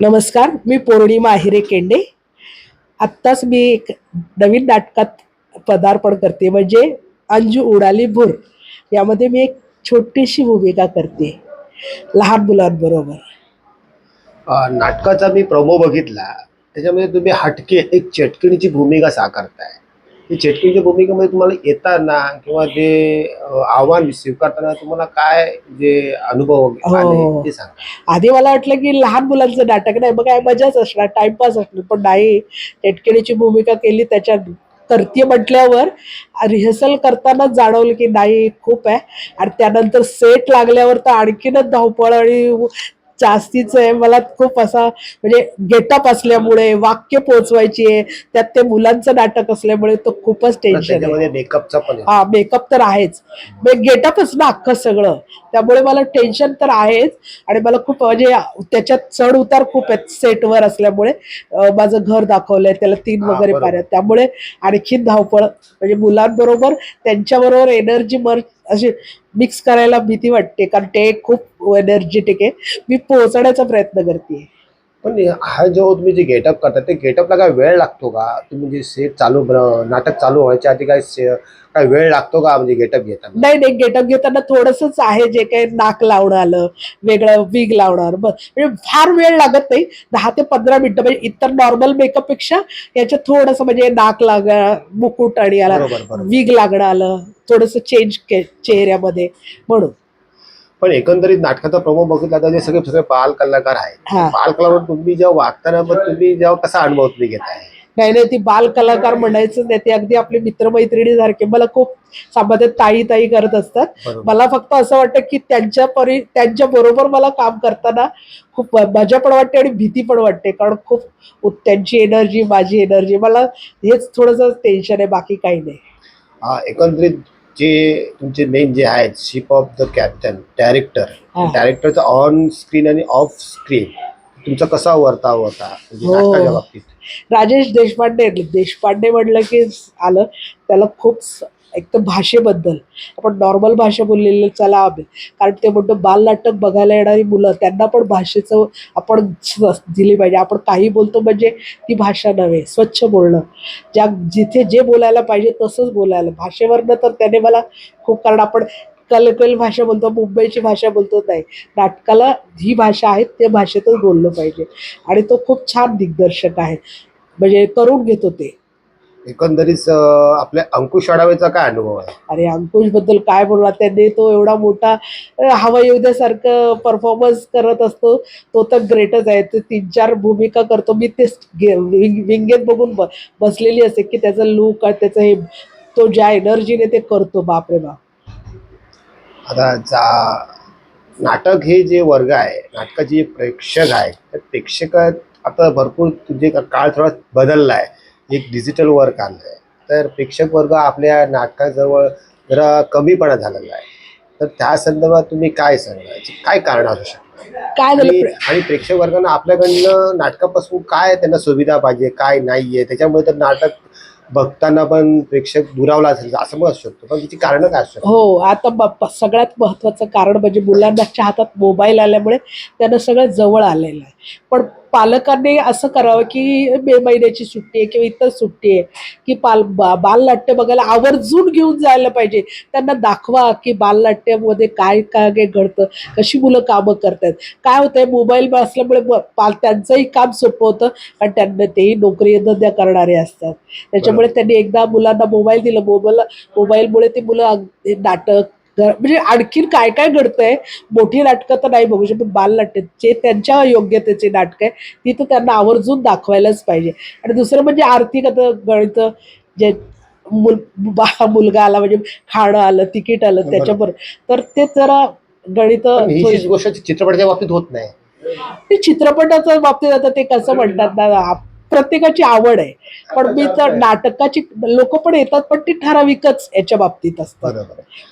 नमस्कार मी पौर्णिमा अहिरे केंडे. आत्ताच मी एक नवीन नाटकात पदार्पण करते म्हणजे अंजू उडाली भूर. यामध्ये मी एक छोटीशी भूमिका करते लहान मुलांबरोबर. नाटकाचा मी प्रोमो बघितला. त्याच्यामध्ये तुम्ही हटके एक चटकिणीची भूमिका साकारताय. ती चटकिणीच्या भूमिकेमध्ये तुम्हाला येताना किंवा ते अ, आव्हान स्वीकारताना तुम्हाला काय जे अनुभव हो. आले ते सांगा. आधी मला वाटलं की लहान मुलांचं नाटक नाही मग काय मजाच असणार टाइमपास असणार. पण नाही टेटकेडीची भूमिका केली त्याच्यात करते म्हटल्यावर रिहर्सल करतानाच जाणवलं की नाही खूप आहे. आणि त्यानंतर सेट लागल्यावर तर आणखीनच धावपळ आणि जास्तीच आहे. मला खूप असा म्हणजे गेटअप असल्यामुळे वाक्य पोचवायची आहे. त्यात ते मुलांचं नाटक असल्यामुळे तो खूपच टेन्शन आहे. त्याच्यामध्ये मेकअपचा पण आहे. हा मेकअप तर आहेच. गेटअपच ना अख्खं सगळं. त्यामुळे मला टेन्शन तर आहेच. आणि मला खूप म्हणजे त्याच्यात चढ उतार खूप आहेत सेटवर असल्यामुळे. माझं घर दाखवलंय त्याला तीन वगैरे. पाऱ्या त्यामुळे आणखीन धावपळ. म्हणजे मुलांबरोबर त्यांच्याबरोबर एनर्जी मर अशी मिक्स करायला भीती वाटते. कारण ते खूप एनर्जेटिक आहे. मी पोहोचण्याचा प्रयत्न करते पण हा जो तुम्ही जे गेटअप करता ते गेटअपला काय वेळ लागतो का? तुम्ही जे सेट चालू नाटक चालू व्हायच्या आधी काय काय वेळ लागतो का म्हणजे गेटअप घेताना? नाही नाही गेटअप घेताना थोडंसंच आहे जे काही नाक लावणं आलं वेगळं विग लावणार बस. म्हणजे फार वेळ लागत नाही. दहा ते पंधरा मिनिटं म्हणजे इतर नॉर्मल मेकअपपेक्षा याच्यात थोडंसं म्हणजे नाक लाग मुकुट आणि आला विग लागणं आलं थोडंसं चेंज चेहऱ्यामध्ये. म्हणून. पण एकंदरीत नाटकाचा प्रोमो बघितला तर ते सगळे सगळे बाल कलाकार आहेत. हा. बाल कलाकार तुम्ही जेव्हा वागताना पण तुम्ही जेव्हा कसा अनुभव तुम्ही घेताय नाही नाही ती बाल कलाकार म्हणायचं नाही. ते अगदी आपले मित्रमैत्रिणी सारखे मला खूप सामान्यात ताई ताई करत असतात. बरोबर. मला फक्त असं वाटतं की त्यांच्या परी त्यांच्या बरोबर मला काम करताना खूप मजा पण वाटते आणि भीती पण वाटते. कारण खूप त्यांची एनर्जी माझी एनर्जी मला हेच थोडंसं टेन्शन आहे बाकी काही नाही. हा, एकंदरीत जे तुमचे मेन जे आहेत ship of the captain director. डायरेक्टरचा on screen आणि ऑफ स्क्रीन तुमचा कसा वर्ताव होता म्हणजे हो. नाटकाच्या बाबतीत राजेश देशपांडे देशपांडे म्हटलं की आलं त्याला खूप स- एक तर भाषेबद्दल. आपण नॉर्मल भाषा बोललेलं चला आम्ही कारण ते म्हणतो बालनाटक बघायला येणारी मुलं त्यांना पण भाषेचं आपण दिली पाहिजे. आपण काही बोलतो म्हणजे ती भाषा नव्हे स्वच्छ बोलणं. ज्या जिथे जे बोलायला पाहिजे तसंच बोलायला. भाषेवरनं तर त्याने मला खूप कारण आपण कलकल भाषा बोलतो मुंबईची भाषा बोलतो नाही. नाटकाला जी भाषा आहे त्या भाषेतच बोललं पाहिजे. आणि तो खूप छान दिग्दर्शक आहे. म्हणजे करून घेतो ते. एकंदरीत आपल्या अंकुश अडावेचा काय अनुभव आहे? अरे अंकुशबद्दल काय बोलणार? त्यांनी तो एवढा मोठा हवा येऊद्यासारखं परफॉर्मन्स करत असतो. तो तर ग्रेटच आहे. तो तीन चार भूमिका करतो. मी ते गे- विंग- विंगेत बघून बसलेली असते की त्याचं लुक त्याचं हे तो ज्या एनर्जीने ते करतो बापरे बाप. आता जा नाटक हे जे वर्ग आहे नाटकाचे जे प्रेक्षक आहे त्या प्रेक्षकात आता भरपूर तुझे काळ थोडा बदलला आहे एक डिजिटल वर्क आलं आहे तर प्रेक्षक वर्ग आपल्या नाटकाजवळ जरा कमीपणा झालेला आहे. तर त्या संदर्भात तुम्ही काय सांगा काय कारण असू शकतं? काय झालं आणि प्रे- आणि प्रेक्षक वर्गांना आपल्याकडनं नाटकापासून काय त्यांना सुविधा पाहिजे काय नाहीये? त्याच्यामुळे तर नाटक बघताना पण प्रेक्षक दुरावला असेल असं पण असू शकतो. पण त्याची कारणं काय असू शकतात? हो आता ब- प- सगळ्यात महत्त्वाचं कारण म्हणजे मुलांच्या हातात मोबाईल आल्यामुळे त्यांना सगळं जवळ आलेलं आहे. पण पालकांनी असं करावं की मे महिन्याची सुट्टी आहे किंवा इतर सुट्टी आहे की पाल बा बालनाट्य बघायला आवर्जून घेऊन जायला पाहिजे. त्यांना दाखवा की बालनाट्यामध्ये काय काय काय घडतं कशी मुलं कामं करतात. काय होतंय मोबाईल असल्यामुळे पाल त्यांचंही काम सोपं होतं आणि त्यांना तेही नोकरी धंद्या करणारे असतात. त्याच्यामुळे त्यांनी एकदा मुलांना मोबाईल दिला मोबाईल मोबाईलमुळे ती मुलं नाटक म्हणजे आणखीन काय काय घडतंय? मोठी नाटकं तर नाही बघू शकत बालनाट्य जे त्यांच्या योग्यतेचे नाटक आहे ती तर त्यांना आवर्जून दाखवायलाच पाहिजे. आणि दुसरं म्हणजे आर्थिक आता गणित जे मुल बा- मुलगा आला म्हणजे खाणं आलं तिकीट आलं. त्याच्याबरोबर. तर ते जरा गणित गोष्ट चित्रपटाच्या बाबतीत होत नाही. ते चित्रपटाच्या बाबतीत आता ते कसं म्हणतात ना प्रत्येकाची आवड आहे. पण मी तर नाटकाची लोक पण येतात पण ती ठराविकच याच्या बाबतीत असतात.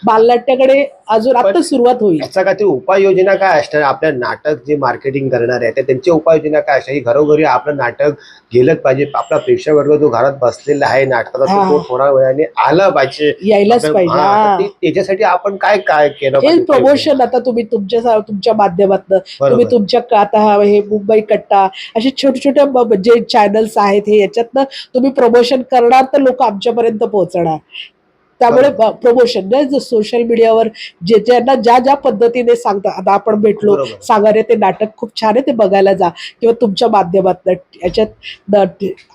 बालनाट्याकडे अजून आता सुरुवात होईल. याचा काहीतरी उपाययोजना काय असणार? आपल्या नाटक जे मार्केटिंग करणार आहे तर त्यांची उपाययोजना काय असणार? घरोघरी आपलं नाटक गेलंच पाहिजे. आपला प्रेक्षक वर्ग जो घरात बसलेला आहे नाटकाचा तो-. थोड्या वेळाने आलं पाहिजे. यायलाच पाहिजे. त्याच्यासाठी आपण काय काय केलं? प्रमोशन आता तुम्ही तुमच्या तुमच्या माध्यमातून. तुम्ही तुमच्या आता हे मुंबई कट्टा असे छोटे छोटे ब- जे चॅनल्स आहेत हे याच्यातनं तुम्ही प्रमोशन करणार तर लोक आमच्यापर्यंत पोहोचणार. त्यामुळे प्रमोशन नाही सोशल मीडियावर जे ज्यांना ज्या ज्या पद्धतीने सांगतात आता आपण भेटलो बरोबर. सांगारे ते नाटक खूप छान आहे ते बघायला जा. किंवा तुमच्या माध्यमातून याच्यात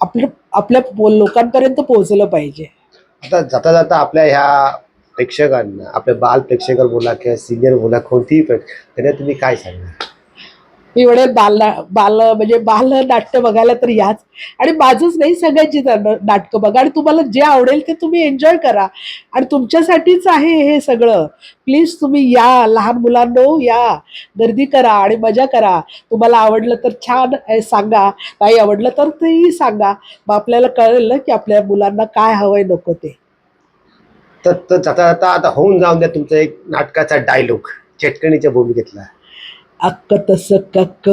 आपलं आपल्या लोकांपर्यंत पोहोचलं पाहिजे. आता जाता जाता आपल्या ह्या प्रेक्षकांना आपल्या बाल प्रेक्षक बोला किंवा सिनियर बोला कोणतीही त्यांना तुम्ही काय सांगणार? मी बाल बाल म्हणजे बाल नाट्य बघायला तर याच. आणि माझंच नाही सगळ्यांची नाटकं बघा. आणि तुम्हाला जे आवडेल ते तुम्ही एन्जॉय करा. आणि तुमच्यासाठीच आहे हे सगळं. प्लीज तुम्ही या. लहान मुलांनो या. गर्दी करा आणि मजा करा. तुम्हाला आवडलं तर छान सांगा. नाही आवडलं तर तेही सांगा. मग आपल्याला कळेल ना की आपल्या मुलांना काय हवंय नको ते. तर तर जाता जाता आता होऊन जाऊन द्या तुमचा एक नाटकाचा डायलॉग चटकणीच्या भूमिकेतला. अक्क तस कक्क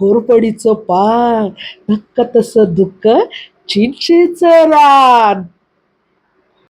कोरपडीचं पान धक्क तस दुःख चिंचेचं रान.